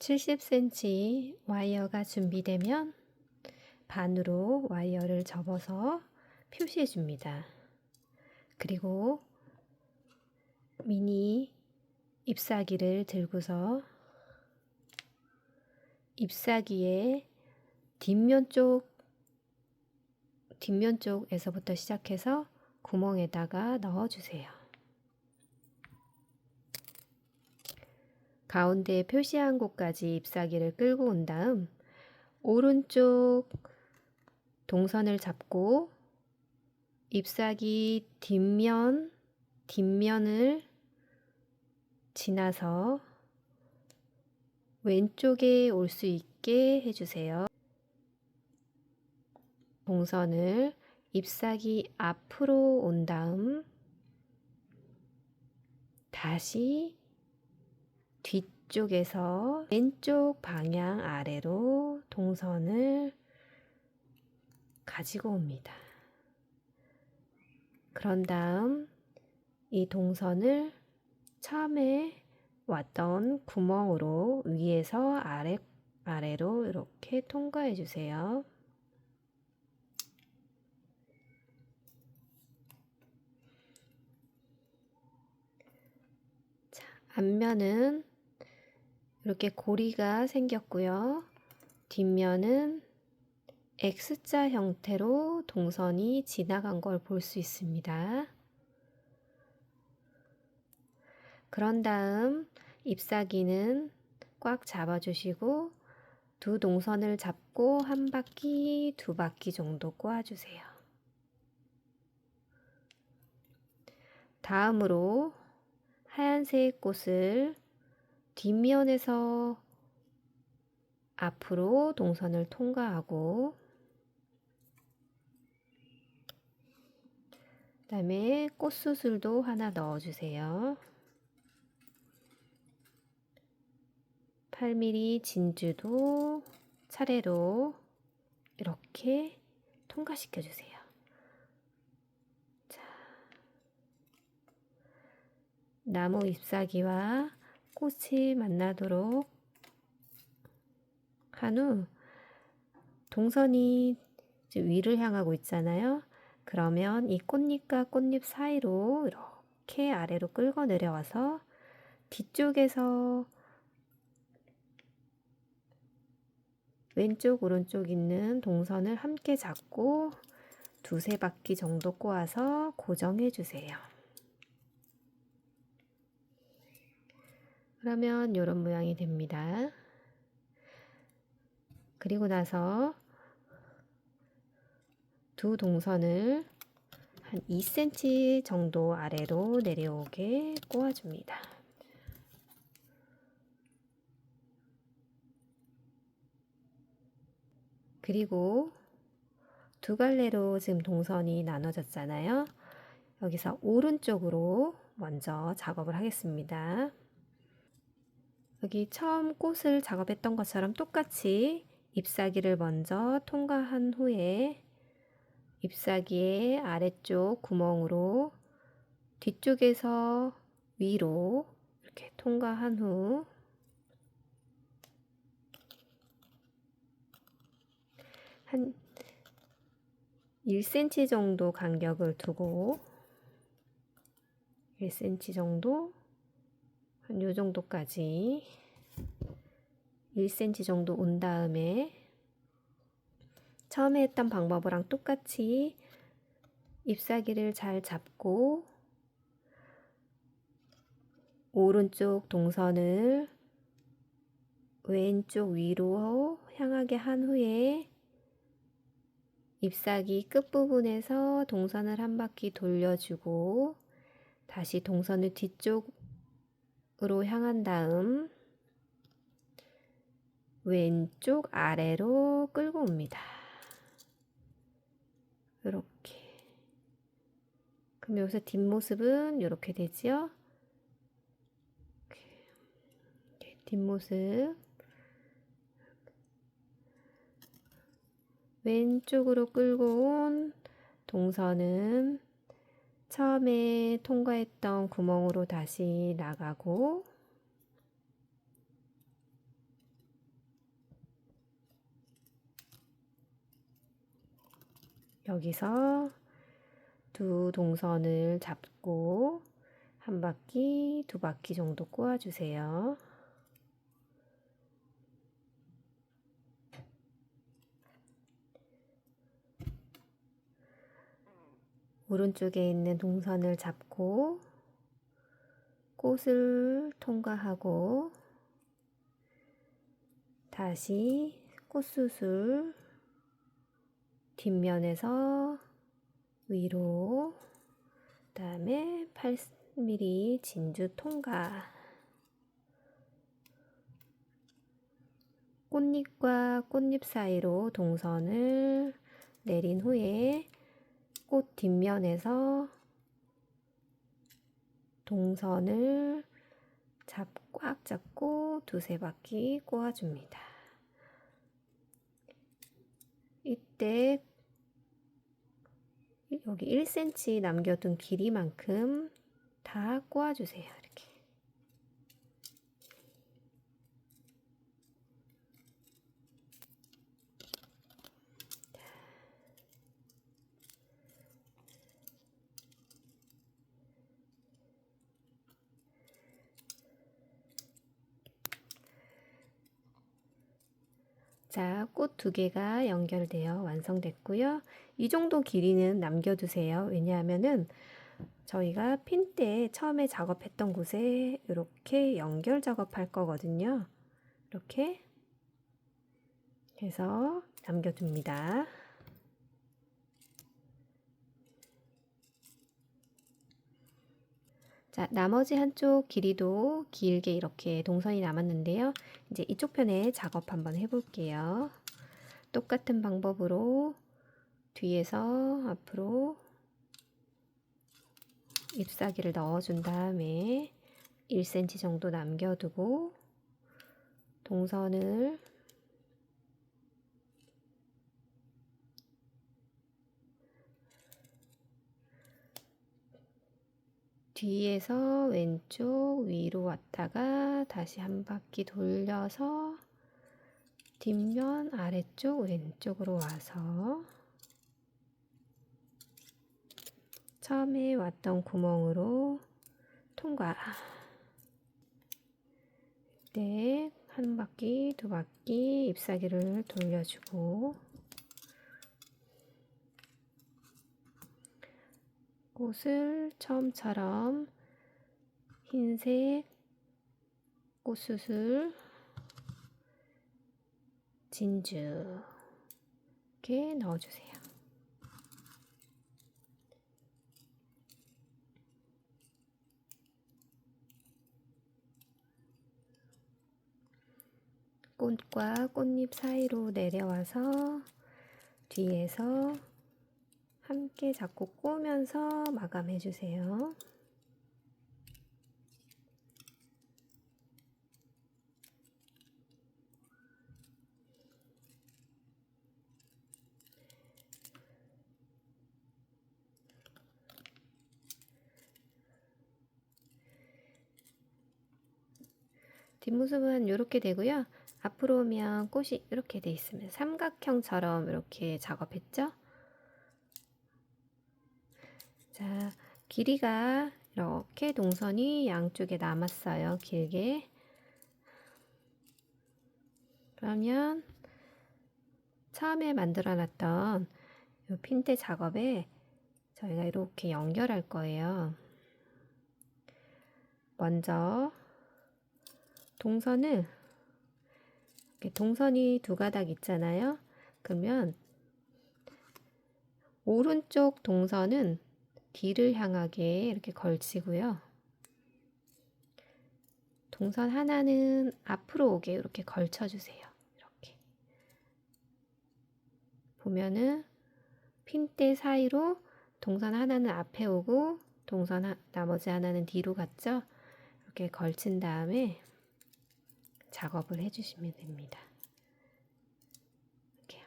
70cm 와이어가 준비되면 반으로 와이어를 접어서 표시해 줍니다. 그리고 미니 잎사귀를 들고서 잎사귀의 뒷면 쪽 뒷면 쪽에서부터 시작해서 구멍에다가 넣어 주세요. 가운데 표시한 곳까지 잎사귀를 끌고 온 다음 오른쪽 동선을 잡고 잎사귀 뒷면 뒷면을 지나서 왼쪽에 올 수 있게 해주세요. 동선을 잎사귀 앞으로 온 다음 다시 뒤쪽에서 왼쪽 방향 아래로 동선을 가지고 옵니다. 그런 다음 이 동선을 처음에 왔던 구멍으로 위에서 아래, 아래로 이렇게 통과해 주세요. 자, 앞면은 이렇게 고리가 생겼고요. 뒷면은 X자 형태로 동선이 지나간 걸 볼 수 있습니다. 그런 다음 잎사귀는 꽉 잡아주시고 두 동선을 잡고 한 바퀴, 두 바퀴 정도 꼬아주세요. 다음으로 하얀색 꽃을 뒷면에서 앞으로 동선을 통과하고 그 다음에 꽃수술도 하나 넣어주세요. 8mm 진주도 차례로 이렇게 통과시켜 주세요. 자, 나무 잎사귀와 꽃이 만나도록 한 후 동선이 위를 향하고 있잖아요. 그러면 이 꽃잎과 꽃잎 사이로 이렇게 아래로 끌고 내려와서 뒤쪽에서 왼쪽 오른쪽 있는 동선을 함께 잡고 두세 바퀴 정도 꼬아서 고정해 주세요. 그러면 이런 모양이 됩니다. 그리고 나서 두 동선을 한 2cm 정도 아래로 내려오게 꼬아줍니다. 그리고 두 갈래로 지금 동선이 나눠졌잖아요. 여기서 오른쪽으로 먼저 작업을 하겠습니다. 여기 처음 꽃을 작업했던 것처럼 똑같이 잎사귀를 먼저 통과한 후에 잎사귀의 아래쪽 구멍으로 뒤쪽에서 위로 이렇게 통과한 후 한 1cm 정도 간격을 두고 1cm 정도 한 요 정도까지 1cm 정도 온 다음에 처음에 했던 방법이랑 똑같이 잎사귀를 잘 잡고 오른쪽 동선을 왼쪽 위로 향하게 한 후에 잎사귀 끝부분에서 동선을 한 바퀴 돌려주고 다시 동선을 뒤쪽 으로 향한 다음 왼쪽 아래로 끌고 옵니다. 이렇게. 그럼 여기서 뒷모습은 이렇게 되지요? 이렇게. 뒷모습. 왼쪽으로 끌고 온 동선은 처음에 통과했던 구멍으로 다시 나가고 여기서 두 동선을 잡고 한 바퀴, 두 바퀴 정도 꼬아주세요. 오른쪽에 있는 동선을 잡고 꽃을 통과하고 다시 꽃수술 뒷면에서 위로 그다음에 8mm 진주 통과. 꽃잎과 꽃잎 사이로 동선을 내린 후에 꽃 뒷면에서 동선을 잡, 꽉 잡고 두세 바퀴 꼬아줍니다. 이때 여기 1cm 남겨둔 길이만큼 다 꼬아주세요. 자, 꽃 두 개가 연결되어 완성됐고요. 이 정도 길이는 남겨두세요. 왜냐하면은 저희가 핀 때 처음에 작업했던 곳에 이렇게 연결 작업할 거거든요. 이렇게 해서 남겨둡니다. 자, 나머지 한쪽 길이도 길게 이렇게 동선이 남았는데요. 이제 이쪽 편에 작업 한번 해볼게요. 똑같은 방법으로 뒤에서 앞으로 잎사귀를 넣어준 다음에 1cm 정도 남겨두고 동선을 뒤에서 왼쪽 위로 왔다가 다시 한 바퀴 돌려서 뒷면 아래쪽 왼쪽으로 와서 처음에 왔던 구멍으로 통과 네, 한 바퀴, 두 바퀴 잎사귀를 돌려주고 꽃을 처음처럼 흰색 꽃수술 진주 이렇게 넣어주세요. 꽃과 꽃잎 사이로 내려와서 뒤에서 함께 잡고 꼬면서 마감해 주세요. 뒷모습은 이렇게 되고요. 앞으로 오면 꽃이 이렇게 돼 있으면 삼각형처럼 이렇게 작업했죠? 자, 길이가 이렇게 동선이 양쪽에 남았어요. 길게. 그러면 처음에 만들어 놨던 이 핀대 작업에 저희가 이렇게 연결할 거예요. 먼저 동선을 동선이 두 가닥 있잖아요. 그러면 오른쪽 동선은 뒤를 향하게 이렇게 걸치고요. 동선 하나는 앞으로 오게 이렇게 걸쳐주세요. 이렇게. 보면은 핀대 사이로 동선 하나는 앞에 오고 동선 하, 나머지 하나는 뒤로 갔죠? 이렇게 걸친 다음에 작업을 해주시면 됩니다. 이렇게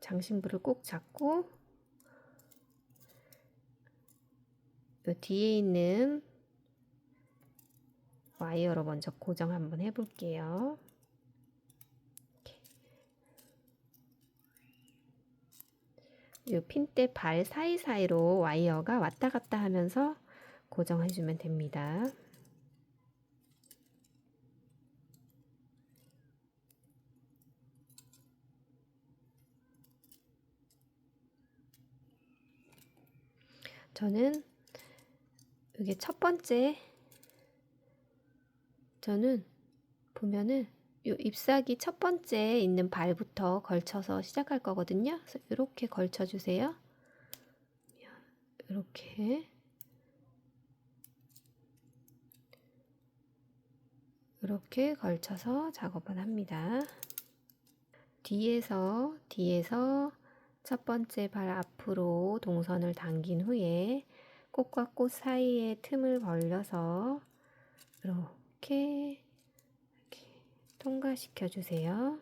장신부를 꼭 잡고 이 뒤에 있는 와이어로 먼저 고정 한번 해볼게요. 이렇게. 이 핀대 발 사이사이로 와이어가 왔다 갔다 하면서 고정해주면 됩니다. 저는 이게 첫 번째 저는 보면은 요 잎사귀 첫 번째 있는 발부터 걸쳐서 시작할 거거든요. 그래서 이렇게 걸쳐 주세요. 이렇게 이렇게 걸쳐서 작업을 합니다. 뒤에서 뒤에서 첫 번째 발 앞으로 동선을 당긴 후에 꽃과 꽃 사이에 틈을 벌려서 이렇게, 이렇게 통과시켜 주세요.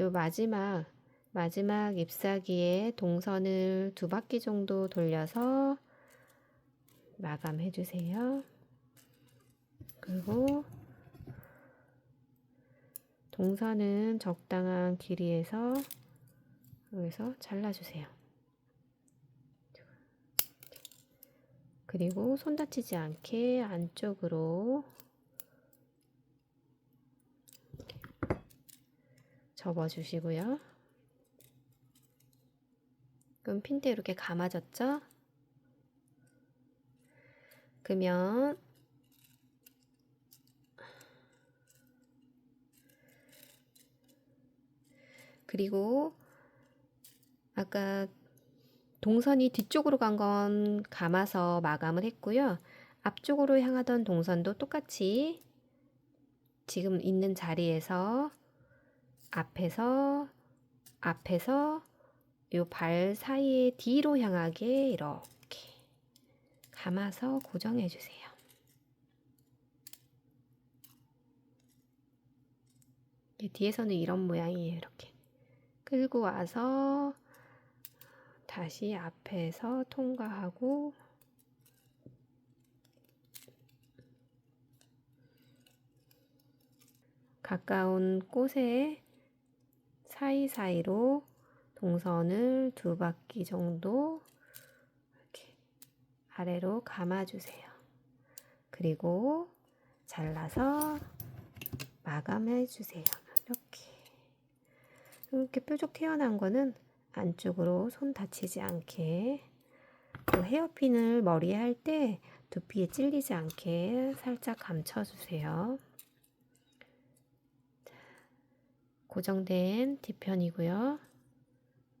요 마지막 마지막 잎사귀에 동선을 두 바퀴 정도 돌려서 마감해 주세요. 그리고 동선은 적당한 길이에서 여기서 잘라주세요. 그리고 손 다치지 않게 안쪽으로 접어주시고요. 그럼 핀대 이렇게 감아졌죠? 그러면 그리고 아까 동선이 뒤쪽으로 간 건 감아서 마감을 했고요. 앞쪽으로 향하던 동선도 똑같이 지금 있는 자리에서 앞에서 앞에서 요 발 사이에 뒤로 향하게 이렇게 감아서 고정해 주세요. 뒤에서는 이런 모양이에요. 이렇게 끌고 와서 다시 앞에서 통과하고 가까운 꽃의 사이사이로 동선을 두 바퀴 정도 이렇게 아래로 감아주세요. 그리고 잘라서 마감해 주세요. 이렇게 뾰족 튀어나온 거는 안쪽으로 손 다치지 않게 그 헤어핀을 머리에 할 때 두피에 찔리지 않게 살짝 감춰주세요. 고정된 뒤편이고요.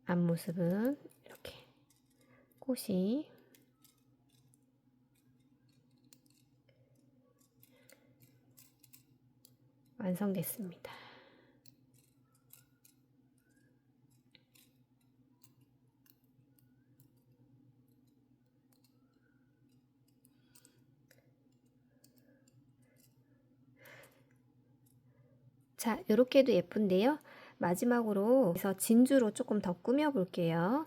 앞모습은 이렇게 꽃이 완성됐습니다. 자, 이렇게도 예쁜데요. 마지막으로 그래서 진주로 조금 더 꾸며 볼게요.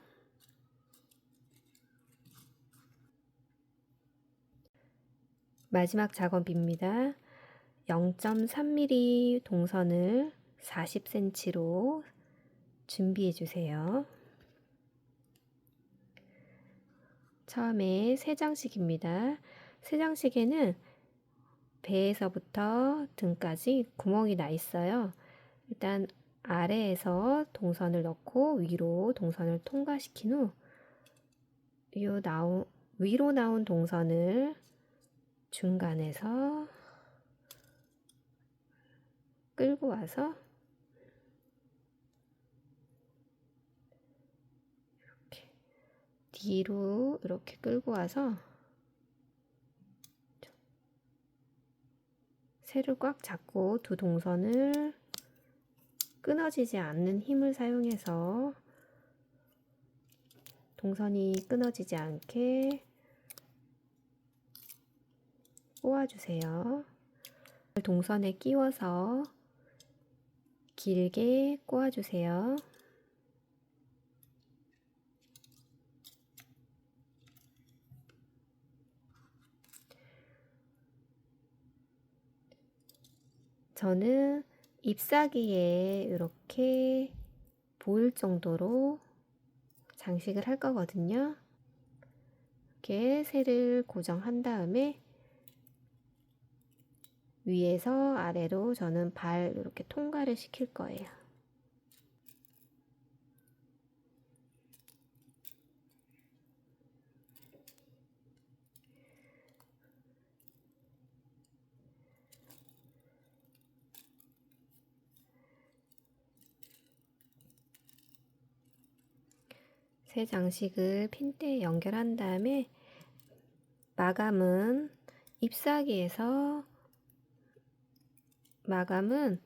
마지막 작업입니다. 0.3mm 동선을 40cm로 준비해 주세요. 처음에 세 장씩입니다. 세 장씩에는 배에서부터 등까지 구멍이 나 있어요. 일단 아래에서 동선을 넣고 위로 동선을 통과시킨 후요 나온 위로 나온 동선을 중간에서 끌고 와서 이렇게 뒤로 이렇게 끌고 와서 새를 꽉 잡고 두 동선을 끊어지지 않는 힘을 사용해서 동선이 끊어지지 않게 꼬아주세요. 동선에 끼워서 길게 꼬아주세요. 저는 잎사귀에 이렇게 보일 정도로 장식을 할 거거든요. 이렇게 새를 고정한 다음에 위에서 아래로 저는 발 이렇게 통과를 시킬 거예요. 새 장식을 핀대에 연결한 다음에 마감은 잎사귀에서 마감은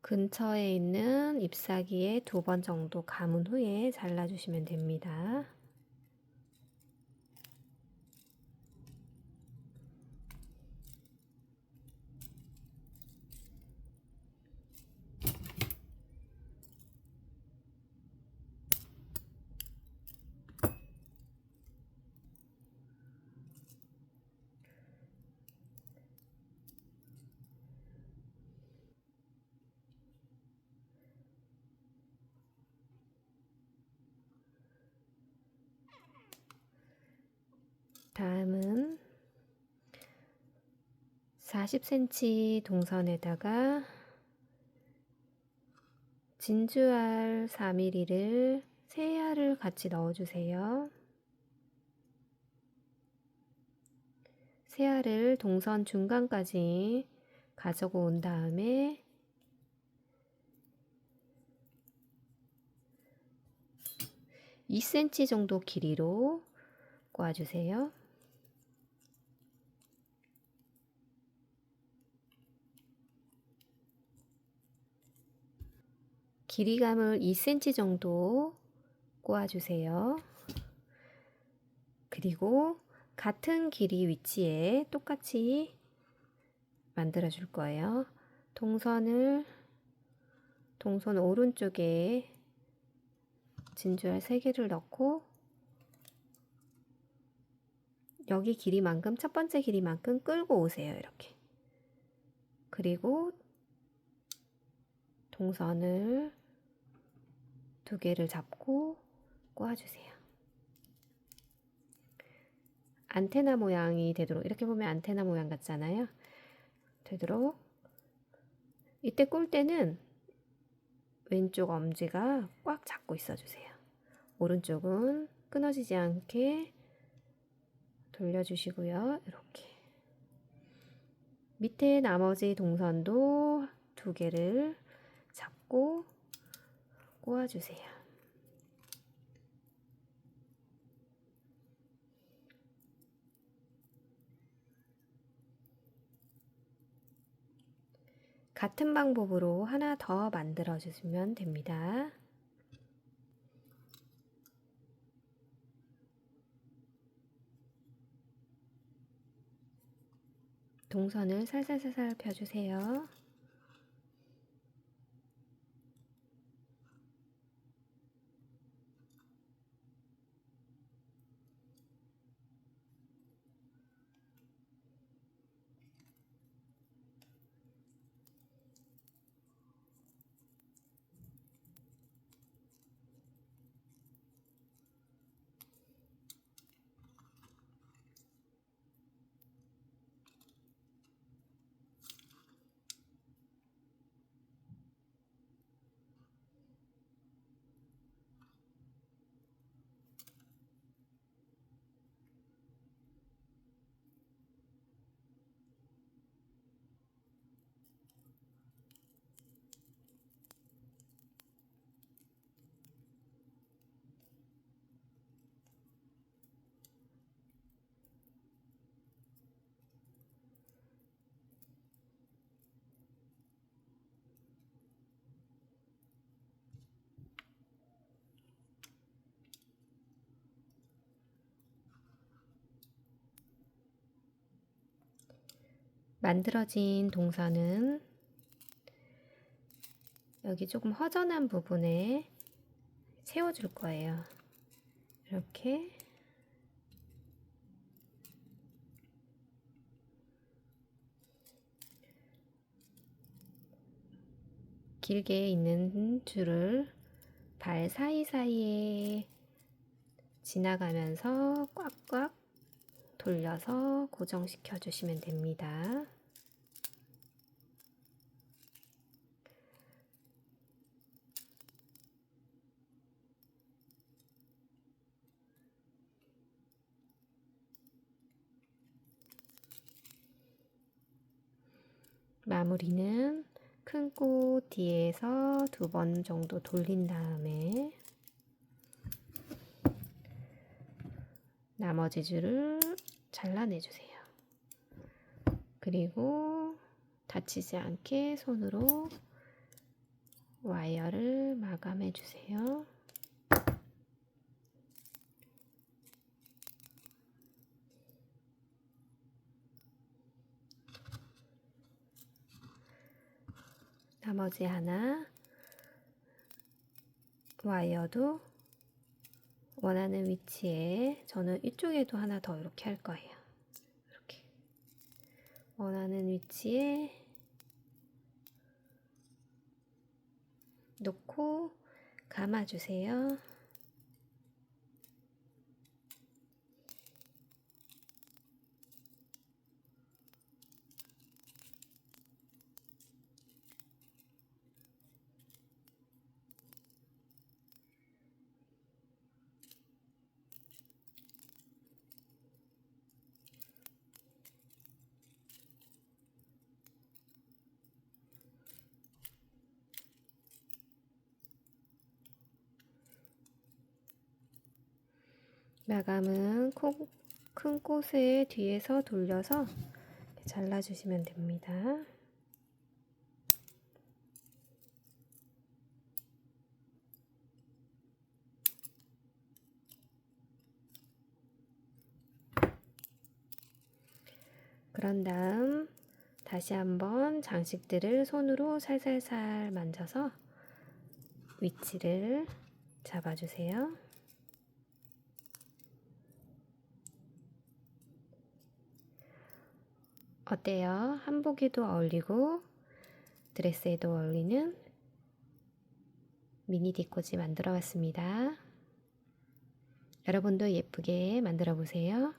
근처에 있는 잎사귀에 두 번 정도 감은 후에 잘라주시면 됩니다. 다음은 40cm 동선에다가 진주알 4mm를 세 알을 같이 넣어주세요. 세 알을 동선 중간까지 가지고 온 다음에 (2cm) 정도 길이로 꽂아주세요. 길이감을 2cm 정도 꼬아주세요. 그리고 같은 길이 위치에 똑같이 만들어 줄 거예요. 동선을 동선 오른쪽에 진주알 3개를 넣고 여기 길이만큼 첫 번째 길이만큼 끌고 오세요. 이렇게. 그리고 동선을 두 개를 잡고 꼬아주세요. 안테나 모양이 되도록 이렇게 보면 안테나 모양 같잖아요. 되도록 이때 꿀 때는 왼쪽 엄지가 꽉 잡고 있어주세요. 오른쪽은 끊어지지 않게 돌려주시고요. 이렇게 밑에 나머지 동선도 두 개를 잡고 꼬아주세요. 같은 방법으로 하나 더 만들어 주시면 됩니다. 동선을 살살살살 펴주세요. 만들어진 동선은 여기 조금 허전한 부분에 세워줄 거예요. 이렇게 길게 있는 줄을 발 사이사이에 지나가면서 꽉꽉 돌려서 고정시켜 주시면 됩니다. 마무리는 큰 꽃 뒤에서 두 번 정도 돌린 다음에 나머지 줄을 잘라내 주세요. 그리고 다치지 않게 손으로 와이어를 마감해 주세요. 나머지 하나 와이어도 원하는 위치에 저는 이쪽에도 하나 더 이렇게 할 거예요. 이렇게 원하는 위치에 놓고 감아주세요. 큰 꽃의 뒤에서 돌려서 잘라주시면 됩니다. 그런 다음 다시 한번 장식들을 손으로 살살살 만져서 위치를 잡아주세요. 어때요? 한복에도 어울리고 드레스에도 어울리는 미니 디코지 만들어 봤습니다. 여러분도 예쁘게 만들어 보세요.